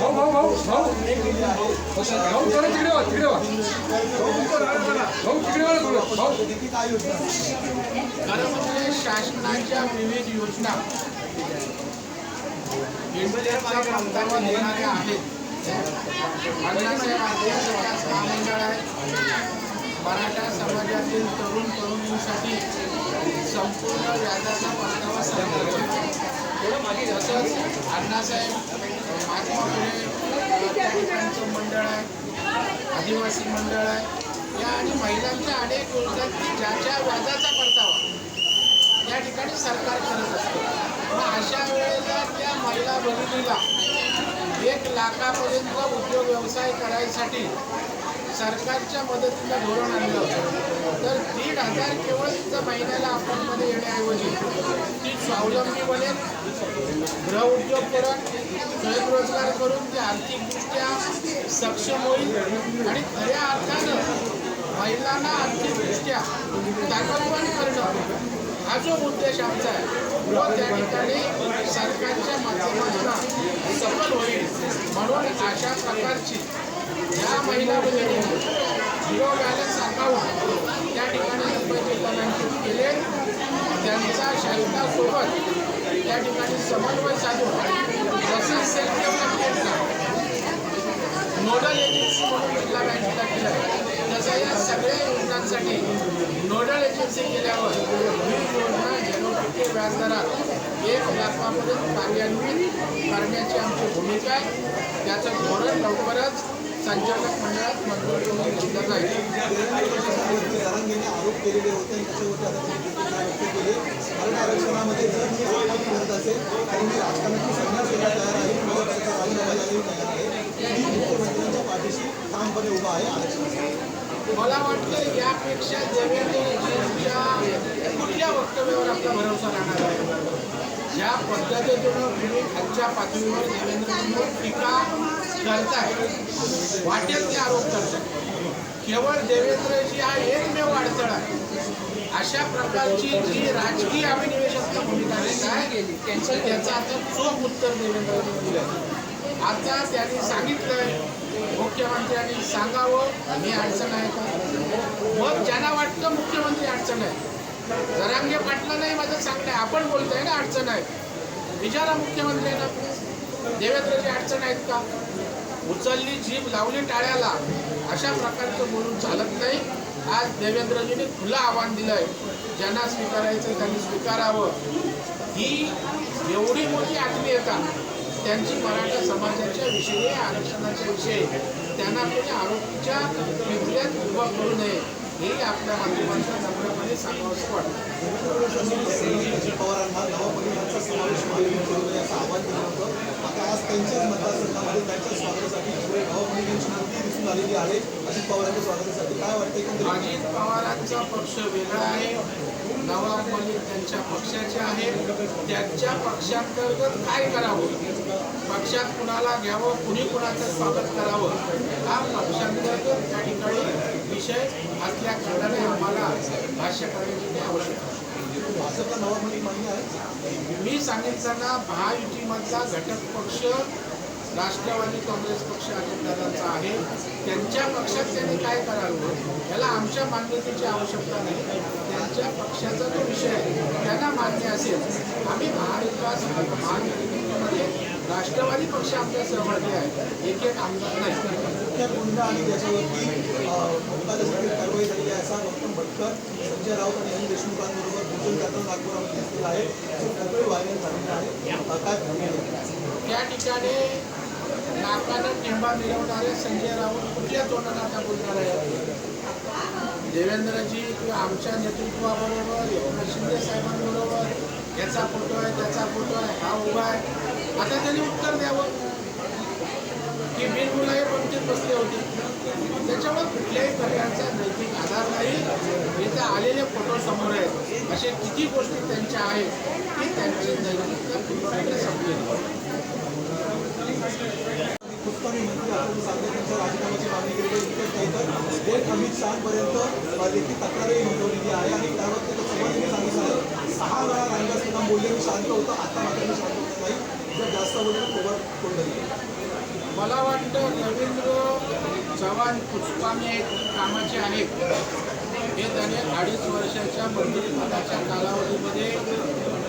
भाऊ भाऊ भाऊ भाऊ. भाऊ थोडं तिकडे वा तिकडे वा. भाऊ तिकडे वा थोडं. भाऊ. शासनाच्या विविध योजना. देणाऱ्या आहेत. विकास महामंडळ आहे. मराठा समाजातील तरुण तरुणींसाठी संपूर्ण व्याजाचा परतावा आणि तसंच अण्णासाहेब महात्मा फुले मंडळ आहे आदिवासी मंडळ आहे या आणि महिलांच्या अनेक योजना की ज्याच्या वादाचा परतावा या ठिकाणी सरकार करत असतं मग अशा वेळेला त्या महिला भगिनीला एक लाखापर्यंत उद्योग व्यवसाय करायसाठी सरकारच्या मदतीनं धोरण आणलं तर दीड हजार केवळ तिथं महिन्याला अकाउंटमध्ये येण्याऐवजी ती स्वावलंबी बनेल गृहउद्योग करून स्वयंरोजगार करून ती आर्थिकदृष्ट्या सक्षम होईल आणि खऱ्या अर्थानं महिलांना आर्थिकदृष्ट्या ताकदवान करणं हा जो उद्देश आमचा आहे तो त्या ठिकाणी सरकारच्या माध्यमातून सफल होईल. म्हणून अशा प्रकारची या महिला झिरो बॅलन्स अकाउंट त्या ठिकाणी रुपये पेमेंट केले त्यांचा शांतासोबत त्या ठिकाणी समन्वय साधून जसं सेल्फ डेव्हलपमेंटला नोडल एजन्सी म्हणून जिल्हा बँकेला केलं तसं या सगळ्या योजनांसाठी नोडल एजन्सी केल्यावर ही योजना झिरो टक्के व्याजदरात एक लाखापर्यंत कार्यान्वित करण्याची आमची भूमिका आहे. त्याचं धोरण लवकरच संचालक मंडळात मंजूर करून घेतलं जाईल आरोप केलेले होते त्याच्यावरती आता व्यक्त केली आरक्षणामध्ये जर मी आरोप करत असेल आणि मी राजकारणाची संन्यास घ्यायला तयार आहे. मला त्याचा राजीनामा तयार आहे. मी मुख्यमंत्र्यांच्या पाठीशी ठामपणे उभा आहे आरक्षणासाठी. मला वाटतं यापेक्षा देवेंद्रजींच्या कुठल्या वक्तव्यावर आपला भरोसा राहणार आहे? ज्या पद्धतीतून तुम्ही खालच्या पातळीवर देवेंद्रजींवर टीका करताय. वाटेल ते आरोप करताय. केवळ देवेंद्रजी हा एकमेव अडचण आहे. अशा प्रकारची जी राजकीय अभिनिवेशात्मक भूमिका घेत आहे त्यांचं त्याचं आता चोख उत्तर देवेंद्रजी दिलं आता त्यांनी सांगितलंय मुख्यमंत्र्यांनी सांगावं मी अडचण आहे का? मग ज्यांना वाटतं मुख्यमंत्री अडचण आहे. जरांगे पाटला नाही माझं सांगणं आपण बोलताय ना अडचण आहे. विचारा मुख्यमंत्र्यांना. देवेंद्रजी अडचण आहेत का? उचलली जीभ लावली टाळ्याला. अशा प्रकारचं बोलून चालत नाही. आज देवेंद्रजीने खुलं आव्हान दिलंय. ज्यांना स्वीकारायचं त्यांनी स्वीकारावं. ही एवढी मोठी आत्मीयता त्यांची मराठा समाजाच्या विषयी आरक्षणाच्या विषयी त्यांना कोणी आरोपीच्या पिंजऱ्यात उभा करू नये हे आपल्या माध्यमांच्या नम्रपणे सांगावंसं वाटतं. पवारांना नवापल्ली समावेश मागणी करू नये असं आवाहन केलं होतं आता आज त्यांच्याच मतदारसंघामध्ये त्यांच्या स्वागतासाठी नवापल्ली यांची मूर्ती दिसून आलेली आहे. अजित पवारांच्या स्वागतासाठी. काय वाटतं अजित पवारांचा पक्ष वेगळा आहे. नवाब मलिक त्यांच्या पक्षाचे आहे. त्यांच्या पक्षांतर्गत काय करावं? पक्षात कुणाला घ्यावं? कुणी कुणाचं स्वागत करावं? हा पक्षांतर्गत त्या ठिकाणी विषय असल्या कारणाने आम्हाला भाष्य करण्याची काही आवश्यकता आहे मी सांगितलं ना महायुतीमधला घटक पक्ष राष्ट्रवादी काँग्रेस पक्ष अजितदादांचा आहे. त्यांच्या पक्षात त्यांनी काय करावं? याला आमच्या मान्यतेची आवश्यकता नाही. त्यांच्या पक्षाचा जो विषय आहे. त्यांना मान्य असेल. आम्ही महाविकास महायुतीमध्ये राष्ट्रवादी पक्ष आमच्या सहभागी आहे. एक एक आमदार नाही. त्या गुंड आणि त्याच्यावरती कारवाई झालेली आहे असा गौतम भटकर संजय राऊत आणि अनिल देशमुखांबरोबर भूषण जाधव नागपुरामध्ये दिसलेला आहे. सगळे व्हायरल झालेलं आहे. काय? त्या ठिकाणी नाकानं टेंबा मिरवणारे संजय राऊत कुठल्या तोंडाने आता बोलणार आहे देवेंद्रजी किंवा आमच्या नेतृत्वाबरोबर एकनाथ शिंदे साहेबांबरोबर याचा फोटो आहे त्याचा फोटो आहे हा उभा आहे. आता त्यांनी उत्तर द्यावं. की बिनबुलाही पंक्तीत बसले होते? त्याच्यामुळे कुठल्याही प्रकारचा नैतिक आधार नाही. इथे आलेले फोटो समोर आहेत. असे किती गोष्टी त्यांच्या आहेत की त्यांची नैतिकता पूर्णपणे संपलेली उत्तम मंत्री आपण सांगते त्यांच्या राजीनाम्याची मागणी केली नाही तर थेट अमित शहापर्यंत अ, लेखी तक्रारही नोंदवलेली आहे आणि त्यावर त्याचं सांगितलं आहे सहा वेळा रांगासताना बोलले मी शांत होतं आता मात्र मी शांत होत नाही जर जास्त मला वाटतं रवींद्र चव्हाण पुष्पामे कामाचे आहेत. हे त्याने अडीच वर्षाच्या मंत्रिपदाच्या कालावधीमध्ये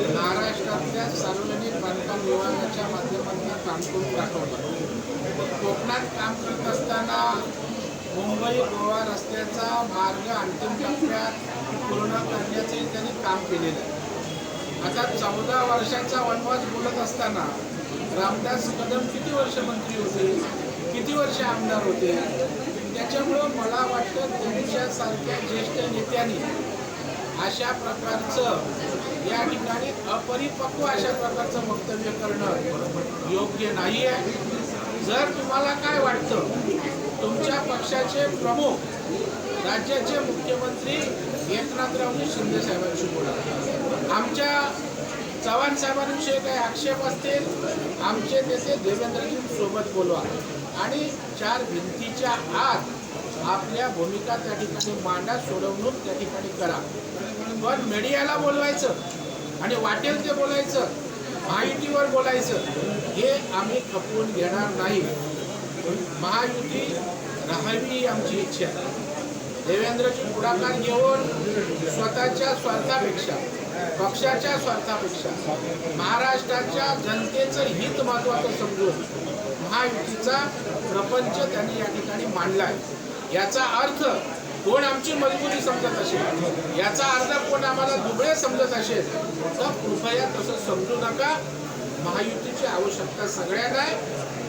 महाराष्ट्रातल्या सार्वजनिक बांधकाम विभागाच्या माध्यमातून काम करून दाखवलं. कोकणात काम करत असताना मुंबई गोवा रस्त्याचा मार्ग अंतिम टप्प्यात पूर्ण करण्याचे त्यांनी काम केलेलं आहे. आता चौदा वर्षाचा वनवास बोलत असताना रामदास कदम किती वर्ष मंत्री होते? किती वर्ष आमदार होते? त्याच्यामुळं मला वाटतं त्यांच्यासारख्या ज्येष्ठ नेत्यांनी अशा प्रकारचं या ठिकाणी अपरिपक्व अशा प्रकारचं वक्तव्य करणं योग्य नाही आहे जर तुम्हाला काय वाटतं तुमच्या पक्षाचे प्रमुख राज्याचे मुख्यमंत्री एकनाथरावजी शिंदे साहेबांशी बोला आमच्या चव्हाण साहेबांविषयी काही आक्षेप असतील आमचे नेते देवेंद्रजी सोबत बोलवा. आणि चार भिंतीच्या आत आपल्या भूमिका त्या ठिकाणी मांडा सोडवणूक त्या ठिकाणी करा. पण मीडियाला बोलवायचं आणि वाटेल ते बोलायचं माहितीवर बोलायचं हे आम्ही खपवून घेणार नाही. महायुती राहावी आमची इच्छा आहे. पुढाकार घेऊन स्वतःच्या स्वार्थापेक्षा पक्षाच्या स्वार्थापेक्षा महाराष्ट्राच्या जनतेचं हित महत्वाचं समजून महायुतीचा प्रपंच त्यांनी या ठिकाणी मांडला आहे याचा अर्थ कोण आमची मजबुरी समजत असेल? याचा अर्थ कोण आम्हाला दुबळे समजत असेल तर कृपया तसं समजू नका. महायुतीची आवश्यकता सगळ्यांना आहे.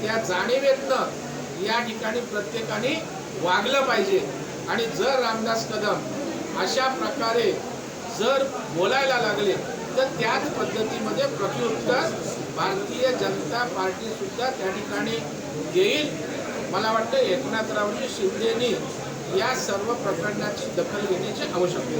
त्या जाणीवेतनं या ठिकाणी प्रत्येकाने वागलं पाहिजे. आणि जर रामदास कदम अशा प्रकारे जर बोलायला लागले तर त्याच पद्धतीमध्ये प्रत्युत्तर भारतीय जनता पार्टीसुद्धा त्या ठिकाणी देईल मला वाटतं एकनाथरावजी शिंदेनी या सर्व प्रकरणाची दखल घेण्याची आवश्यकता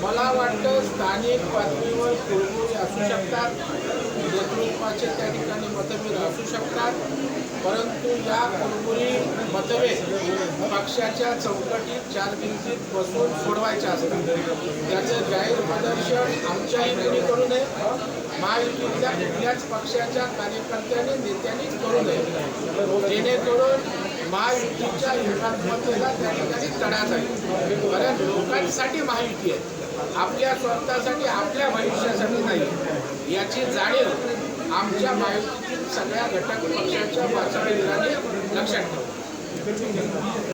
मला वाटतं स्थानिक पातळीवर कुळबुळी असू शकतात नेतृत्वाचे त्या ठिकाणी मतभेद असू शकतात. परंतु या कुरकुरी मतभेद पक्षाच्या चौकटीत चार भिंतीत बसून सोडवायच्या असतात. त्याचं जाहीर प्रदर्शन आमच्याही कोणी करू नये. महायुतीतल्या कुठल्याच पक्षाच्या कार्यकर्त्याने नेत्यांनीच करू नये. जेणेकरून महायुतीच्या एकात्मतेला त्या ठिकाणी तडा जाईल कारण लोकांसाठी महायुती आहे. आपल्या स्वतःसाठी आपल्या भविष्यासाठी नाही. याची जाणीव आमच्या महायुतीची सगळ्या घटक पक्षाच्या पातळीवर लक्षात ठेवा.